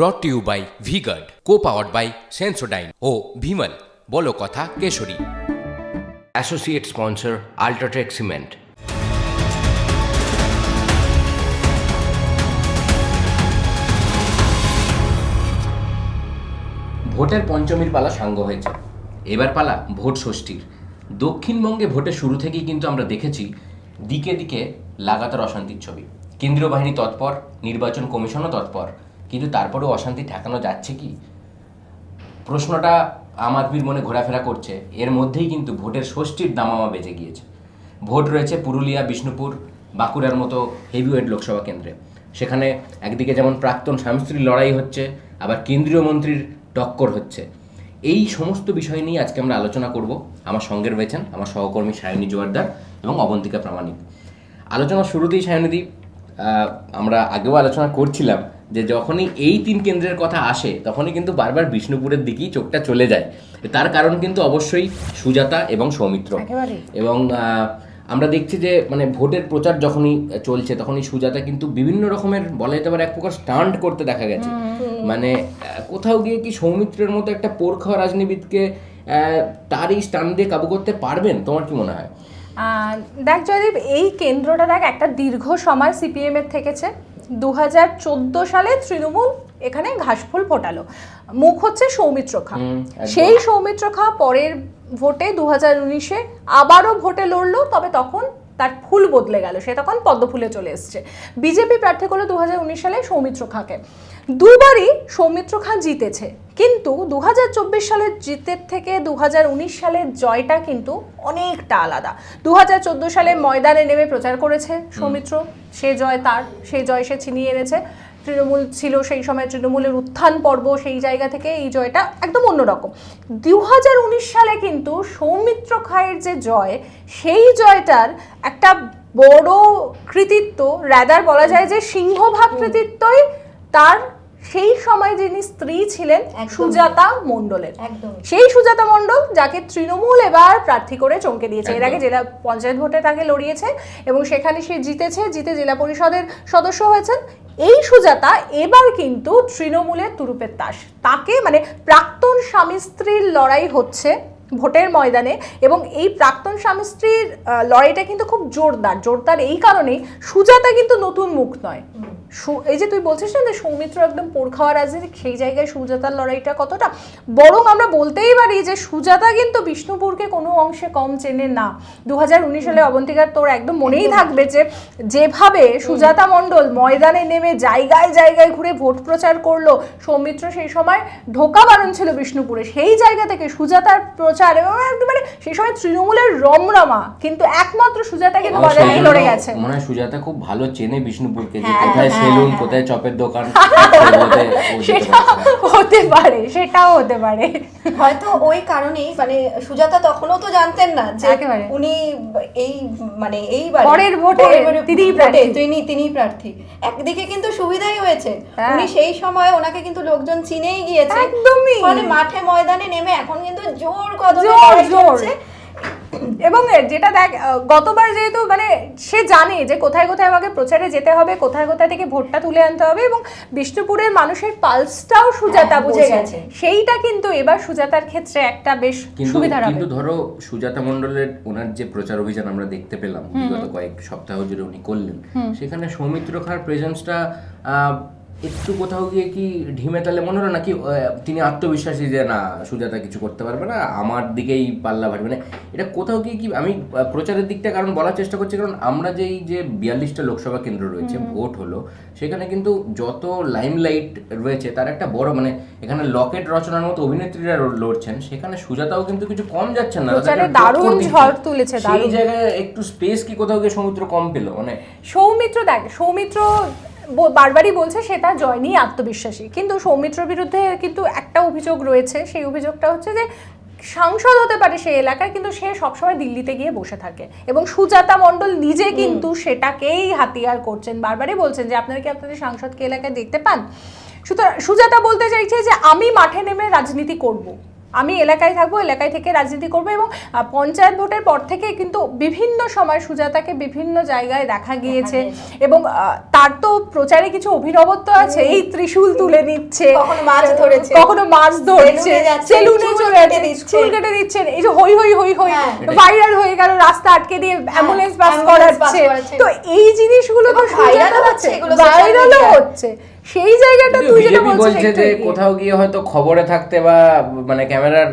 Brought to you by V Guard co powered by Sensodyne ও ভিমল বলো কথা Kesari. Associate sponsor UltraTech cement ভোটের পঞ্চমীর পালা সাঙ্গ হয়েছে। এবার পালা ভোট ষষ্ঠীর। দক্ষিণবঙ্গে ভোটের শুরু থেকেই কিন্তু আমরা দেখেছি দিকে দিকে লাগাতার অশান্তির ছবি। কেন্দ্রীয় বাহিনী তৎপর নির্বাচন কমিশনও তৎপর। কিন্তু তারপরেও অশান্তি ঠেকানো যাচ্ছে কি? প্রশ্নটা আম আদমির মনে ঘোরাফেরা করছে। এর মধ্যেই কিন্তু ভোটের ষষ্ঠীর দামামা বেজে গিয়েছে। ভোট রয়েছে পুরুলিয়া, বিষ্ণুপুর, বাঁকুড়ার মতো হেভিওয়েট লোকসভা কেন্দ্রে। সেখানে একদিকে যেমন প্রাক্তন স্বামী স্ত্রীর লড়াই হচ্ছে, আবার কেন্দ্রীয় মন্ত্রীর টক্কর হচ্ছে। এই সমস্ত বিষয় নিয়ে আজকে আমরা আলোচনা করব। আমার সঙ্গে রয়েছেন আমার সহকর্মী সায়নী জোয়ারদার এবং অবন্তিকা প্রামাণিক। আলোচনার শুরুতেই সায়নীদি আমরা আগেও আলোচনা করছিলাম যে যখনই এই তিন কেন্দ্রের কথা আসে তখনই কিন্তু বারবার বিষ্ণুপুরের দিকেই চোখটা চলে যায়। তার কারণ কিন্তু অবশ্যই সুজাতা এবং সৌমিত্র। এবং আমরা দেখছি যে মানে ভোটের প্রচার যখনই চলছে তখনই সুজাতা কিন্তু বিভিন্ন রকমের বলা যেতে পারে এক প্রকার স্টান্ট করতে দেখা গেছে। মানে কোথাও গিয়ে কি সৌমিত্রের মতো একটা পোর খাওয়া রাজনীতিবিদকে তার এই স্টান্ট দিয়ে কাবু করতে পারবেন? তোমার কি মনে হয়? আহ, দেখ জয়দীপ এই কেন্দ্রটা দেখ একটা দীর্ঘ সময় সিপিএম এর থেকেছে। দু হাজার চোদ্দ সালে তৃণমূল এখানে ঘাসফুল ফোটালো। মুখ হচ্ছে সৌমিত্র খা। সেই সৌমিত্র খা পরের ভোটে দু হাজার উনিশে আবারও ভোটে লড়লো তবে তখন তার ফুল বদলে গেল। সে তখন পদ্মফুলে চলে এসছে। বিজেপি প্রার্থী করল দু হাজার উনিশ সালে সৌমিত্র খাঁকে। দুবারই সৌমিত্র খাঁ জিতেছে। কিন্তু দু হাজার চব্বিশ সালের জিতের থেকে দু হাজার উনিশ সালের জয়টা কিন্তু অনেকটা আলাদা। দু হাজার চোদ্দ সালে ময়দানে নেমে প্রচার করেছে সৌমিত্র। সে জয় তার সেই জয় সে ছিনিয়ে এনেছে। তৃণমূল ছিল সেই সময় তৃণমূলের উত্থান পর্ব সেই জায়গা থেকে এই জয়টা একদম অন্যরকম। দু হাজার উনিশ সালে কিন্তু সৌমিত্র খায়ের যে জয় সেই জয়টার একটা বড় কৃতিত্ব রাদার বলা যায় যে সিংহভাগ কৃতিত্বই তার সেই সময় যিনি স্ত্রী ছিলেন সুজাতা মন্ডলের সেই সুজাতা মন্ডল যাকে তৃণমূল এবার প্রার্থী করে চমকে দিয়েছে। এর আগে জেলা পঞ্চায়েত ভোটে তাকে লড়িয়েছে এবং সেখানে সে জিতেছে জিতে জেলা পরিষদের সদস্য হয়েছেন। এই সুজাতা এবার কিন্তু তৃণমূলের তুরুপের তাস তাকে মানে প্রাক্তন স্বামী স্ত্রীর লড়াই হচ্ছে। ভোটের ময়দানে এবং এই প্রাক্তন স্বামী স্ত্রীর লড়াইটা কিন্তু খুব জোরদার। জোরদার এই কারণেই সুজাতা কিন্তু নতুন মুখ নয়। এই যে তুই বলছিস না যে সৌমিত্র একদম পোড় খাওয়া রাজনীতি সেই জায়গায় সুজাতার লড়াইটা কতটা? বরং আমরা বলতেই পারি যে সুজাতা কিন্তু বিষ্ণুপুরকে কোনো অংশে কম চেনে না। দু হাজার উনিশ সালে অবন্তিকার তোর একদম মনেই থাকবে যে যেভাবে সুজাতা মণ্ডল ময়দানে নেমে জায়গায় জায়গায় ঘুরে ভোট প্রচার করল সৌমিত্র সেই সময় ঢোকা বারণ ছিল বিষ্ণুপুরে। সেই জায়গা থেকে সুজাতার প্রচার এবং একদম মানে সেই সময় তৃণমূলের রমরমা কিন্তু একমাত্র সুজাতা কিন্তু বাজারে সেই লড়ে গেছে মনে হয় সুজাতা খুব ভালো চেনে বিষ্ণুপুরকে যে হ্যাঁ, কোথায় হ্যাঁ, সেলুন হ্যাঁ। কোথায় চপের দোকান সেটা হতে পারে সেটাও হতে পারে হয়তো ওই কারণেই মানে সুজাতা তখনও তো জানতেন না যে উনি এই মানে এইবার পরের ভোটে তিনিই প্রার্থী। তিনি তিনি প্রার্থী একদিকে কিন্তু সুবিধাই হয়েছে হ্যাঁ। উনি সেই সময় ওনাকে কিন্তু লোকজন চিনেই গিয়েছে একদমই। ফলে মাঠে ময়দানে নেমে এখন কিন্তু জোর জোর। এবং যেটা দেখ গতবার যেহেতু মানে সে জানে যে কোথায় কোথায় আমাকে প্রচারে যেতে হবে কোথায় কোথায় থেকে ভোটটা তুলে আনতে হবে এবং বিষ্ণুপুরের মানুষের পালসটাও সুজাতা হ্যাঁ, বুঝে গেছে। সেইটা কিন্তু এবার সুজাতার ক্ষেত্রে একটা বেশ সুবিধা হবে। কিন্তু ধরো সুজাতা মণ্ডলের ওনার যে প্রচার অভিযান আমরা দেখতে পেলাম বিগত কয়েক সপ্তাহ জুড়ে উনি করলেন সেখানে সৌমিত্র খার প্রেজেন্সটা একটু কোথাও গিয়ে কি ঢিমে তালে মনে হলো নাকি তিনি আত্মবিশ্বাসী যে না সুজাতা কিছু করতে পারবে না আমার দিকেই পাল্লা ভাটবে মানে এটা কোথাও গিয়ে কি আমি প্রচারের দিকটা কারণ বলার চেষ্টা করছি কারণ আমরা যেই যে বিয়াল্লিশটা লোকসভা কেন্দ্র রয়েছে ভোট হলো সেখানে কিন্তু যত লাইমলাইট রয়েছে তার একটা বড় মানে এখানে লকেট রচনার মতো অভিনেত্রীরা লড়ছেন সেখানে সুজাতাও কিন্তু কিছু কম যাচ্ছেন না দারুণ ঝড় তুলেছে, সেই জায়গায় একটু স্পেস কি কোথাও গিয়ে সমুদ্র কম পেল? মানে সৌমিত্র দেখ সৌমিত্র বারবারই বলছে সে তার জয় নিয়ে আত্মবিশ্বাসী। কিন্তু সৌমিত্র বিরুদ্ধে কিন্তু একটা অভিযোগ রয়েছে। সেই অভিযোগটা হচ্ছে যে সাংসদ হতে পারে সেই এলাকার কিন্তু সে সবসময় দিল্লিতে গিয়ে বসে থাকে। এবং সুজাতা মণ্ডল নিজে কিন্তু সেটাকেই হাতিয়ার করছেন। বারবারই বলছেন যে আপনারা কি আপনাদের সাংসদকে এলাকায় দেখতে পান? সুতরাং সুজাতা বলতে চাইছে যে আমি মাঠে নেমে রাজনীতি করব। আমি এলাকায় থাকব এলাকায় থেকে রাজনীতি করব এবং পঞ্চায়েত ভোটের পর থেকে কিন্তু বিভিন্ন সময় সুজাতাকে বিভিন্ন জায়গায় দেখা গিয়েছে এবং তার তো প্রচারে কিছু অভিনবত্ব আছে। এই ত্রিশূল তুলে নিচ্ছে। কখনো মাছ ধরেছে। কখনো মাছ ধরছে। সেলুনে চুল চলে কেটে দিচ্ছেন। এই যে হই হই হই হই। ভাইরাল হয়ে গেল রাস্তা আটকে দিয়ে অ্যাম্বুলেন্স পাস করাচ্ছে। তো এই জিনিসগুলো তো এবং হচ্ছে ভাইরালও হচ্ছে। সেই জায়গাটা তুই যেটা বলছিস বলছে যে কোথাও গিয়ে হয়তো খবরে থাকতে বা মানে ক্যামেরার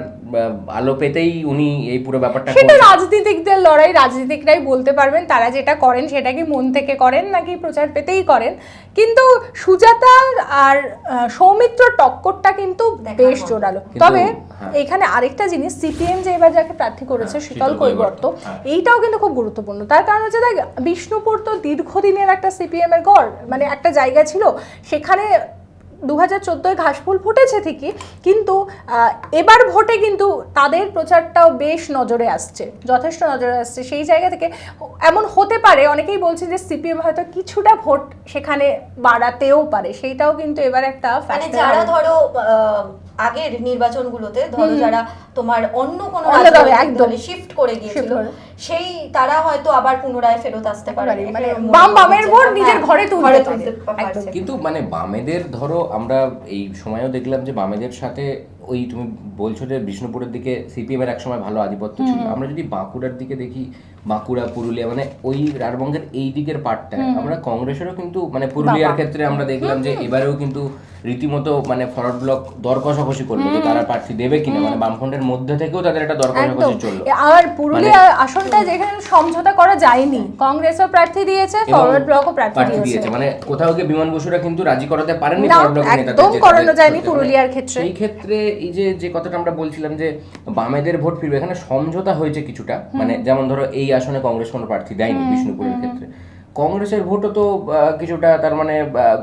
আলো পেতেই উনি এই পুরো ব্যাপারটা সেটা রাজনীতিকদের লড়াই রাজনীতিকরাই বলতে পারবেন তারা যেটা করেন সেটা কি মন থেকে করেন নাকি প্রচার পেতেই করেন। কিন্তু সুজাতা আর সৌমিত্র টক্করটা কিন্তু বেশ জোরালো। তবে হ্যাঁ। এখানে আরেকটা জিনিস সিপিএম যে এবার যাকে প্রার্থী করেছে হ্যাঁ, শীতল কৈবর্ত, হ্যাঁ। এইটাও কিন্তু খুব গুরুত্বপূর্ণ। তার কারণ হচ্ছে দেখ বিষ্ণুপুর তো দীর্ঘদিনের একটা সিপিএম এর গড় মানে একটা জায়গা ছিল সেখানে দু হাজার চোদ্দোয় ঘাসফুল ফুটেছে ঠিকই কিন্তু এবার ভোটে কিন্তু তাদের প্রচারটাও বেশ নজরে আসছে যথেষ্ট নজরে আসছে। সেই জায়গা থেকে এমন হতে পারে অনেকেই বলছে যে সিপিএম হয়তো কিছুটা ভোট সেখানে বাড়াতেও পারে সেইটাও কিন্তু এবার একটা মানে যারা ধরো আহ, আগের নির্বাচনগুলোতে ধরো যারা তোমার অন্য কোনো শিফট করে গিয়েছিল। সেই তারা হয়তো আবার পুনরায় ফেরত আসতে পারে মানে বাম বামের ভোট হ্যাঁ, নিজের ঘরে পারছে। একদম। কিন্তু মানে বামেদের ধরো আমরা এই সময়ও দেখলাম যে বামেদের সাথে ওই তুমি বলছো যে বিষ্ণুপুরের দিকে সিপিএম এর একসময় ভালো আধিপত্য ছিল। আমরা যদি বাঁকুড়ার দিকে দেখি বাঁকুড়া পুরুলিয়া মানে ওই রাঢ়বঙ্গের এই দিকের পার্টটা আমরা কংগ্রেসেরও কিন্তু মানে পুরুলিয়ার ক্ষেত্রে আমরা দেখলাম যে এবারেও কিন্তু রীতিমতো মানে ফরওয়ার্ড ব্লক দর কষাকষি করল যে তারা প্রার্থী দেবে কিনা। মানে বামফ্রন্টের মধ্যে থেকেও তাদের একটা দর কষাকষি চলল। আর পুরুলিয়া যেখানে সমঝোতা করা যায়নি কংগ্রেসও প্রার্থী দিয়েছে ফরওয়ার্ড ব্লকও প্রার্থী দিয়েছে। মানে কোথাও গিয়ে বিমান বসুরা কিন্তু রাজি করাতে পারেননি ফরওয়ার্ড নেতাদের একদম করানো যায়নি পুরুলিয়ার ক্ষেত্রে। এই ক্ষেত্রে এই যে যে কথাটা আমরা বলছিলাম যে বামেদের ভোট ফিরবে এখানে সমঝোতা হয়েছে কিছুটা। মানে যেমন ধরো এই আসনে কংগ্রেস কোনো প্রার্থী দেয়নি বিষ্ণুপুরের ক্ষেত্রে। কংগ্রেসের ভোটও তো কিছুটা তার মানে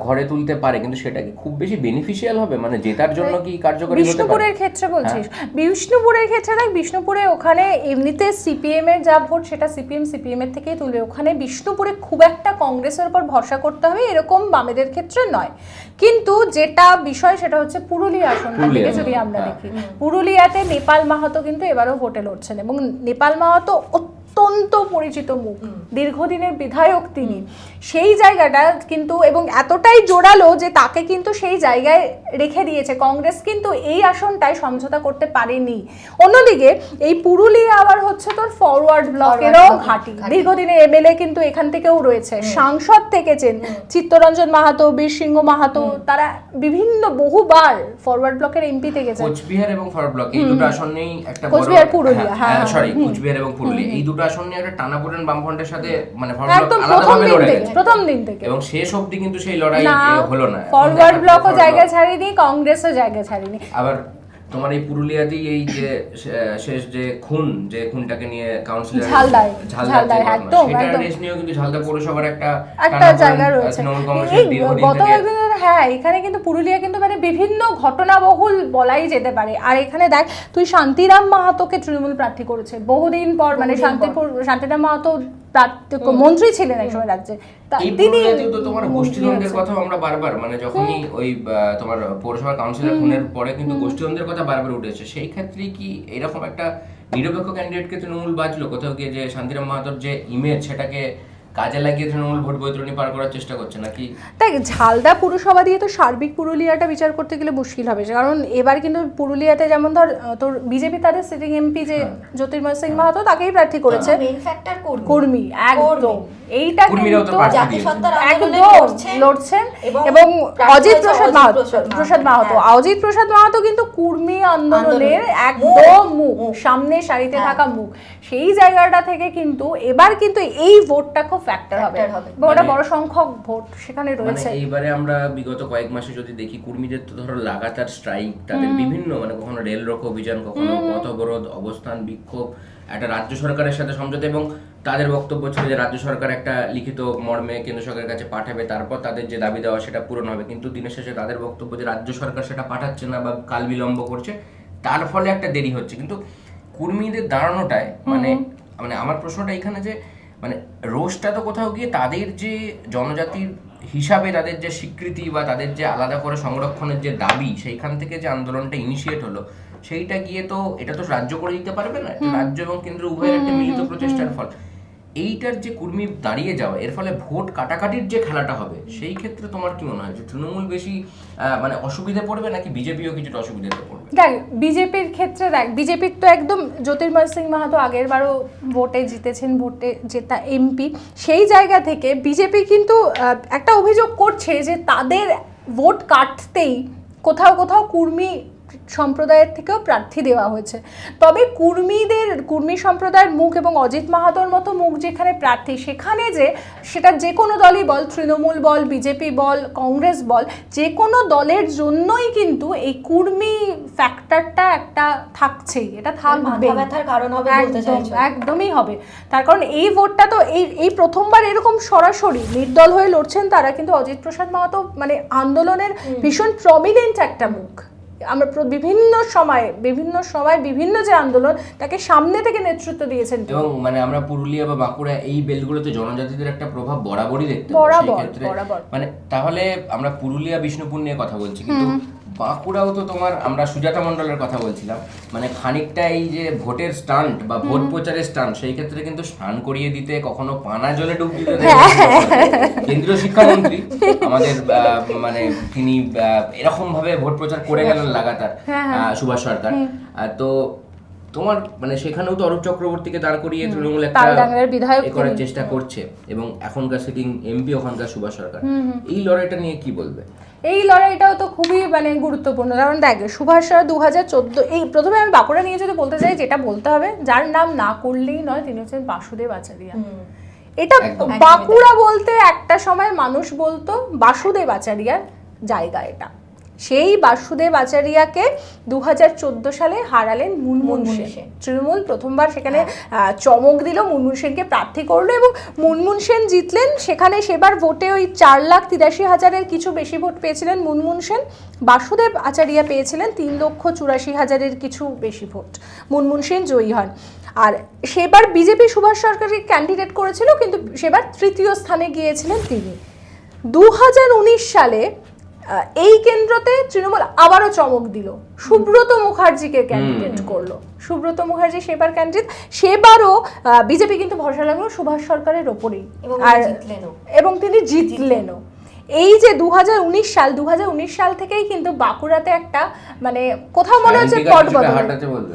ঘরে তুলতে পারে কিন্তু সেটা কি খুব বেশি বেনিফিশিয়াল হবে? মানে জেতার জন্য কি কার্যকরী বিষ্ণুপুরের ক্ষেত্রে বলছিস? বিষ্ণুপুরের ক্ষেত্রে দেখ বিষ্ণুপুরে ওখানে এমনিতে সিপিএম এর যা ভোট সেটা সিপিএম সিপিএম এর থেকেই তুলবে ওখানে বিষ্ণুপুরে খুব একটা কংগ্রেসের উপর ভরসা করতে হবে এরকম বামেদের ক্ষেত্রে নয়। কিন্তু যেটা বিষয় সেটা হচ্ছে পুরুলিয়া আসনটা থেকে যদি আমরা হ্যাঁ। দেখি। পুরুলিয়াতে নেপাল মাহাতো কিন্তু এবারও ভোটে লড়ছেন এবং নেপাল মাহাতো অত্যন্ত পরিচিত মুখ। দীর্ঘদিনের বিধায়ক তিনি। সেই জায়গাটা কিন্তু এবং এতটাই জোরালো যে তাকে কিন্তু সেই জায়গায় রেখে দিয়েছে। কংগ্রেস কিন্তু এই আসনটায় সমঝোতা করতে পারেনি। অন্যদিকে এই পুরুলিয়া আবার হচ্ছে তোর ফরওয়ার্ড ব্লকেরও ঘাঁটি। দীর্ঘদিনের এমএলএ কিন্তু এখান থেকেও রয়েছে। সাংসদ থেকেছেন চিত্তরঞ্জন মাহাতো বীর সিংহ মাহাতো তারা বিভিন্ন বহুবার ফরওয়ার্ড ব্লকের এমপি থেকেছেন কোচবিহার এবং ফরওয়ার্ড ব্লক এই দুটো আসন নিয়েই একটা কোচবিহার, পুরুলিয়া, হ্যাঁ, সরি কোচবিহার এবং পুরুলিয়া। এই দুটো আসন নিয়ে একটা টানাপোড়েন বামফ্রন্টের সাথে মানে আলাদাভাবে দিন লড়ে থেকে প্রথম দিন থেকে। এবং শেষ অবধি কিন্তু সেই লড়াই হলো না। ফরওয়ার্ড ব্লকও জায়গা। ছাড়েনি কংগ্রেসও জায়গা ছাড়েনি। আবার তোমার এই পুরুলিয়াতেই এই যে শেষ যে খুন যে খুনটাকে নিয়ে কাউন্সিলর ঝালদায়, ঝালদায়, একদম, একদম। রেস নিয়েও কিন্তু ঝালদা পৌরসভার একটা একটা জায়গা রয়েছে। এই গত থেকে- হ্যাঁ এখানে কিন্তু পুরুলিয়া কিন্তু মানে বিভিন্ন ঘটনাবহুল বলাই যেতে পারে। আর এখানে দেখ তুই শান্তিরাম মাহাতোকে তৃণমূল প্রার্থী করেছে। বহুদিন পর মানে শান্তিপুর শান্তিরাম মাহাতো মন্ত্রী ছিলেন এক সময় রাজ্যে। তিনি তোমার গোষ্ঠীদ্বন্দ্বের কথা কথাও আমরা বারবার মানে যখনই ওই তোমার পৌরসভা কাউন্সিলর খুনের পরে কিন্তু গোষ্ঠীদ্বন্দ্বের কথা বারবার উঠেছে সেই ক্ষেত্রে কি এরকম একটা নিরপেক্ষ ক্যান্ডিডেটকে তৃণমূল বাঁচলো? কোথাও গিয়ে যে শান্তিরাম মাহাতোর যে ইমেজ সেটাকে কাজে লাগিয়ে তৃণমূল ভোট বৈতরণী পার করার চেষ্টা করছে নাকি? দেখ ঝালদা পুরসভা দিয়ে তো সার্বিক পুরুলিয়াটা বিচার করতে গেলে মুশকিল হবে। কারণ এবার কিন্তু পুরুলিয়াতে যেমন ধর তোর বিজেপি তাদের সিটিং এমপি যে জ্যোতির্ময় সিং মাহাতো তাকেই প্রার্থী করেছে। কর্মী। কর্মী একদম। এইটা কিন্তু একদম লড়ছেন। এবং অজিত প্রসাদ মাহাতো। প্রসাদ মাহাতো, হ্যাঁ। অজিত প্রসাদ মাহাতো কিন্তু কুর্মী আন্দোলনের একদম মুখ। সামনে সারিতে হ্যাঁ। থাকা মুখ। সেই জায়গাটা থেকে কিন্তু এবার কিন্তু এই ভোটটা খুব ফ্যাক্টর হবে। এবং ওটা মানে- বড় সংখ্যক ভোট সেখানে মানে রয়েছে। এইবারে আমরা বিগত কয়েক মাসে যদি দেখি কর্মীদের তো ধরো লাগাতার স্ট্রাইক তাদের বিভিন্ন মানে কখনো রেল রোকো অভিযান কখনো পথ অবরোধ অবস্থান বিক্ষোভ একটা রাজ্য সরকারের সাথে সমঝোতা এবং তাদের বক্তব্য ছিল যে রাজ্য সরকার একটা লিখিত মর্মে কেন্দ্র সরকারের কাছে পাঠাবে তারপর তাদের যে দাবি দেওয়া সেটা পূরণ হবে। কিন্তু দিনের শেষে তাদের বক্তব্য যে রাজ্য সরকার সেটা পাঠাচ্ছে না বা কাল বিলম্ব করছে তার ফলে একটা দেরি হচ্ছে। কিন্তু কর্মীদের দাঁড়ানোটায় মানে মানে আমার প্রশ্নটা এখানে যে মানে রোষটা তো কোথাও গিয়ে তাদের যে জনজাতির হিসাবে তাদের যে স্বীকৃতি বা তাদের যে আলাদা করে সংরক্ষণের যে দাবি সেইখান থেকে যে আন্দোলনটা ইনিশিয়েট হলো সেইটা গিয়ে তো এটা তো রাজ্য করে দিতে পারবে না। রাজ্য এবং কেন্দ্র উভয়ের একটা মিলিত প্রচেষ্টার ফল। এইটার যে কুর্মী দাঁড়িয়ে যাওয়া, এর ফলে ভোট কাটাকাটির যে খেলাটা হবে, সেই ক্ষেত্রে তোমার কি মনে হয়? যে তৃণমূল বেশি মানে অসুবিধে পড়বে নাকি বিজেপিও কিছুটা অসুবিধাতে পড়বে? দেখ, বিজেপির ক্ষেত্রে দেখ, বিজেপির তো একদম জ্যোতির্ময় সিং মাহাতো আগের বারও ভোটে জিতেছেন, ভোটে জেতা এমপি, সেই জায়গা থেকে বিজেপি কিন্তু একটা অভিযোগ করছে যে তাদের ভোট কাটতেই কোথাও কোথাও কুর্মী সম্প্রদায়ের থেকেও প্রার্থী দেওয়া হয়েছে। তবে কুর্মীদের কুর্মী সম্প্রদায়ের মুখ এবং অজিত মাহাতোর মতো মুখ যেখানে প্রার্থী সেখানে যে সেটা যে কোনো দলই বল তৃণমূল বল বিজেপি বল কংগ্রেস বল যে কোনো দলের জন্যই কিন্তু এই কুর্মী ফ্যাক্টরটা একটা থাকছেই। এটা থাকবে কারণ হবে একদমই হবে। তার কারণ এই ভোটটা তো এই এই প্রথমবার এরকম সরাসরি নির্দল হয়ে লড়ছেন তারা কিন্তু অজিত প্রসাদ মাহাতো মানে আন্দোলনের ভীষণ প্রমিনেন্ট একটা মুখ। আমরা বিভিন্ন সময় বিভিন্ন সময় বিভিন্ন যে আন্দোলন তাকে সামনে থেকে নেতৃত্ব দিয়েছেন এবং মানে আমরা পুরুলিয়া বা বাঁকুড়া এই বেলগুলোতে জনজাতিদের একটা প্রভাব বরাবরই দেখতে বরাবর। মানে তাহলে আমরা পুরুলিয়া বিষ্ণুপুর নিয়ে কথা বলছি কিন্তু বাঁকুড়াও তো তোমার আমরা সুজাতা মণ্ডলের কথা বলছিলাম মানে খানিকটা এই যে ভোটের স্টান্ট বা ভোট প্রচারের স্টান্ট সেই ক্ষেত্রে কিন্তু স্নান করিয়ে দিতে কখনো পানা জলে ডুব দিতে কেন্দ্রীয় শিক্ষামন্ত্রী আমাদের মানে তিনি এরকম ভাবে ভোট প্রচার করে গেলেন লাগাতার সুভাষ সরকার। তো তোমার মানে সেখানেও তো অরূপ চক্রবর্তীকে দাঁড় করিয়ে তৃণমূল একটা বিধায়ক করার চেষ্টা করছে এবং এখনকার সিটিং এমপি ওখানকার সুভাষ সরকার। এই লড়াইটা নিয়ে কি বলবে? এই লড়াইটাও তো খুবই মানে গুরুত্বপূর্ণ। কারণ দেখ সুভাষ দু হাজার চোদ্দ এই প্রথমে আমি বাঁকুড়া নিয়ে যদি বলতে চাই যেটা বলতে হবে যার নাম না করলেই নয় তিনি হচ্ছেন বাসুদেব আচারিয়া। এটা বাঁকুড়া বলতে একটা সময় মানুষ বলতো বাসুদেব আচারিয়ার জায়গা এটা। সেই বাসুদেব আচারিয়াকে দু হাজার চোদ্দ সালে হারালেন মুনমুন সেন। তৃণমূল প্রথমবার সেখানে চমক দিল মুনমুন সেনকে প্রার্থী করল এবং মুনমুন সেন জিতলেন। সেখানে সেবার ভোটে ওই চার লাখ তিরাশি হাজারের কিছু বেশি ভোট পেয়েছিলেন মুনমুন সেন। বাসুদেব আচারিয়া পেয়েছিলেন তিন লক্ষ চুরাশি হাজারের কিছু বেশি ভোট। মুনমুন সেন জয়ী হন। আর সেবার বিজেপি সুভাষ সরকারকে ক্যান্ডিডেট করেছিল কিন্তু সেবার তৃতীয় স্থানে গিয়েছিলেন তিনি। দু হাজার উনিশ সালে এই কেন্দ্রতে তৃণমূল আবারও চমক দিল। সুব্রত মুখার্জিকে ক্যান্ডিডেট করল। সুব্রত মুখার্জি সেবার ক্যান্ডিডেট সেবারও বিজেপি কিন্তু ভরসা লাগল সুভাষ সরকারের ওপরেই। আর এবং তিনি জিতলেনও। এই যে দুহাজার উনিশ সাল দুহাজার উনিশ সাল থেকেই কিন্তু বাঁকুড়াতে একটা মানে কোথাও মনে হচ্ছে সায়ন্তিকার পট বদল।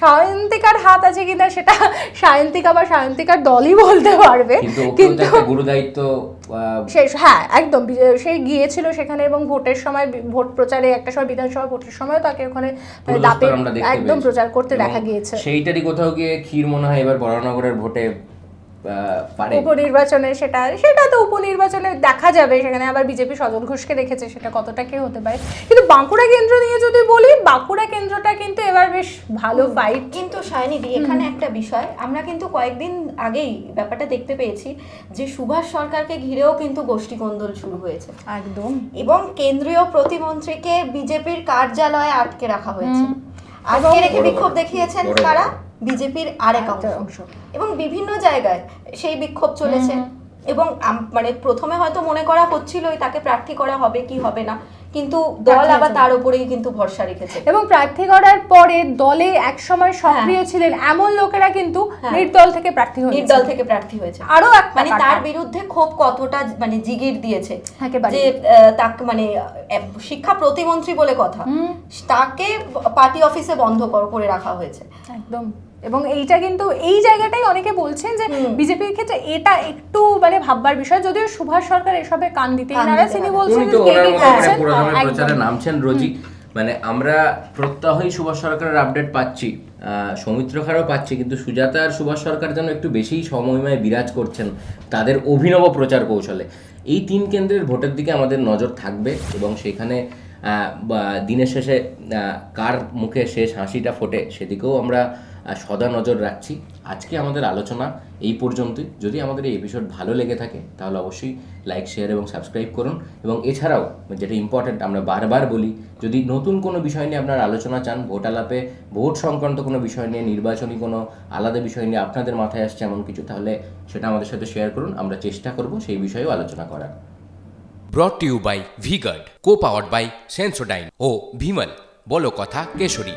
সায়ন্তিকার হাত আছে কিনা সেটা সায়ন্তিকা বা সায়ন্তিকার দলই বলতে পারবে। কিন্তু ওকেও তো কিন্তু একটা গুরু দায়িত্ব আহ, শেষ হ্যাঁ একদম। সে গিয়েছিল সেখানে এবং ভোটের সময় ভোট প্রচারে একটা সময় বিধানসভা ভোটের সময় তাকে ওখানে দাপে একদম প্রচার করতে দেখা গিয়েছে। সেইটারই কোথাও গিয়ে ক্ষীর মনে হয় এবার বরানগরের ভোটে পারে। উপনির্বাচনে সেটা সেটা তো উপনির্বাচনে দেখা যাবে সেখানে আবার বিজেপি সজল ঘোষকে রেখেছে সেটা কতটা কে হতে পারে। কিন্তু বাঁকুড়া কেন্দ্র নিয়ে যদি বলি বাঁকুড়া কেন্দ্রটা কিন্তু এবার বেশ ভালো ফাইট কিন্তু সায়নিদি এখানে একটা বিষয় আমরা কিন্তু কয়েকদিন আগেই ব্যাপারটা দেখতে পেয়েছি যে সুভাষ সরকারকে ঘিরেও কিন্তু গোষ্ঠী কোন্দল শুরু হয়েছে। একদম। এবং কেন্দ্রীয় প্রতিমন্ত্রীকে বিজেপির কার্যালয়ে আটকে রাখা হয়েছে। আজকে রেখে বিক্ষোভ দেখিয়েছেন। কারা? বিজেপির আরেক অংশ। এবং বিভিন্ন জায়গায় সেই বিক্ষোভ চলেছে। এবং মানে প্রথমে হয়তো মনে করা হচ্ছিলই তাকে প্রার্থী করা হবে কি হবে না কিন্তু দল আবার তার উপরেই কিন্তু ভরসা রেখেছে। এবং প্রার্থী করার পরে দলে একসময় সক্রিয় ছিলেন এমন লোকেরা কিন্তু হ্যাঁ। নির্দল থেকে প্রার্থী হয়েছে। নির্দল থেকে প্রার্থী হয়েছে। আরও একটা মানে তার বিরুদ্ধে ক্ষোভ কতটা মানে জিগির দিয়েছে যে তাকে মানে শিক্ষা প্রতিমন্ত্রী বলে কথা তাকে পার্টি অফিসে বন্ধ করে রাখা হয়েছে। একদম। এবং এইটা কিন্তু এই জায়গাটাই অনেকে বলছেন যে বিজেপির ক্ষেত্রে এটা একটু মানে ভাববার বিষয়। যদিও সুভাষ সরকার এসবে কান দিতেই নারাজ। দিতে তিনি বলছেন। প্রচারে নামছেন রোজই মানে আমরা প্রত্যহই সুভাষ সরকারের আপডেট পাচ্ছি। আহ, সৌমিত্র খারও পাচ্ছি কিন্তু সুজাতা আর সুভাষ সরকার যেন একটু বেশিই সময়ময় বিরাজ করছেন তাদের অভিনব প্রচার কৌশলে। এই তিন কেন্দ্রের ভোটের দিকে আমাদের নজর থাকবে এবং সেখানে আহ, বা দিনের শেষে আহ, কার মুখে শেষ হাসিটা ফোটে সেদিকেও আমরা সদা নজর রাখছি। আজকে আমাদের আলোচনা এই পর্যন্তই। যদি আমাদের এই এপিসোড ভালো লেগে থাকে, তাহলে অবশ্যই লাইক শেয়ার এবং সাবস্ক্রাইব করুন। এবং এছাড়াও যেটা ইম্পর্ট্যান্ট আমরা বারবার বলি, যদি নতুন কোনো বিষয় নিয়ে আপনার আলোচনা চান ভোট আলাপে ভোট সংক্রান্ত কোনো বিষয় নিয়ে, নির্বাচনী কোনো আলাদা বিষয় নিয়ে আপনাদের মাথায় আসছে এমন কিছু, তাহলে সেটা আমাদের সাথে শেয়ার করুন। আমরা চেষ্টা করব সেই বিষয়েও আলোচনা করার। Brought you by V Guard co powered by Sensodyne ও ভিমল বলো কথা Kesari.